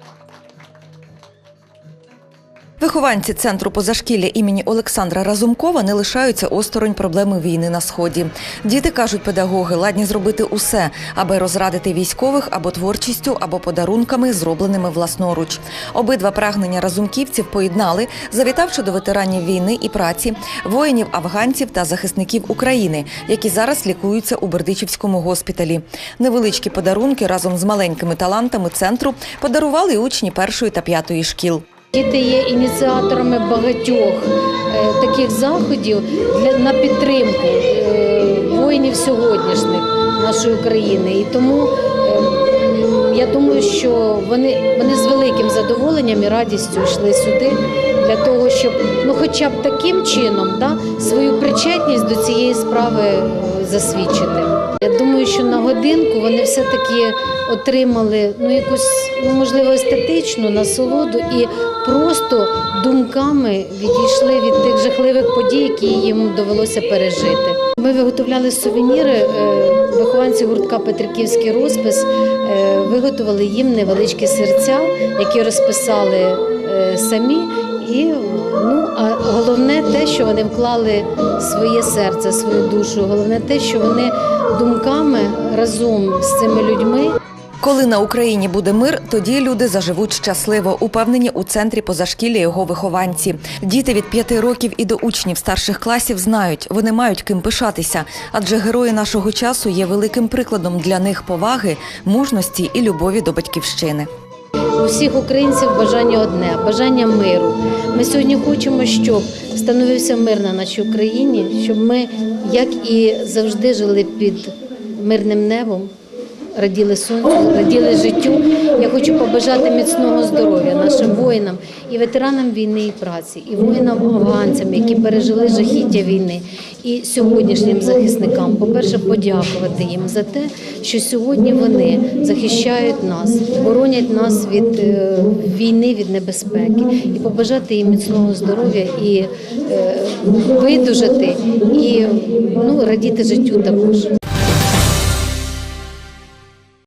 Thank you. Вихованці центру позашкілля імені Олександра Разумкова не лишаються осторонь проблеми війни на сході. Діти кажуть, педагоги ладні зробити усе, аби розрадити військових або творчістю, або подарунками, зробленими власноруч. Обидва прагнення разумківців поєднали, завітавши до ветеранів війни і праці, воїнів, афганців та захисників України, які зараз лікуються у Бердичівському госпіталі. Невеличкі подарунки разом з маленькими талантами центру подарували учні першої та п'ятої шкіл. Діти є ініціаторами багатьох е, таких заходів на підтримку е, воїнів сьогоднішніх нашої України. І тому е, я думаю, що вони, вони з великим задоволенням і радістю йшли сюди для того, щоб ну, хоча б таким чином да, свою причетність до цієї справи е, засвідчити. Що на годинку вони все-таки отримали ну якусь ну, можливо естетичну насолоду і просто думками відійшли від тих жахливих подій, які їм довелося пережити. Ми виготовляли сувеніри. е, Вихованці гуртка Петриківський розпис е, виготовили їм невеличкі серця, які розписали е, самі. І ну а головне те, що вони вклали своє серце, свою душу. Головне те, що вони думками разом з цими людьми Коли на Україні буде мир, тоді люди заживуть щасливо, упевнені у центрі позашкілля його вихованці. Діти від п'яти років і до учнів старших класів знають, вони мають ким пишатися, адже герої нашого часу є великим прикладом для них поваги, мужності і любові до батьківщини. У всіх українців бажання одне бажання миру. Ми сьогодні хочемо, щоб встановився мир на нашій Україні, щоб ми, як і завжди, жили під мирним небом. Раділи сонцю, раділи життю. Я хочу побажати міцного здоров'я нашим воїнам і ветеранам війни і праці, і воїнам-афганцям, які пережили жахіття війни, і сьогоднішнім захисникам. По-перше, подякувати їм за те, що сьогодні вони захищають нас, боронять нас від е, війни, від небезпеки, і побажати їм міцного здоров'я і е, видужати, і ну, радіти життю також.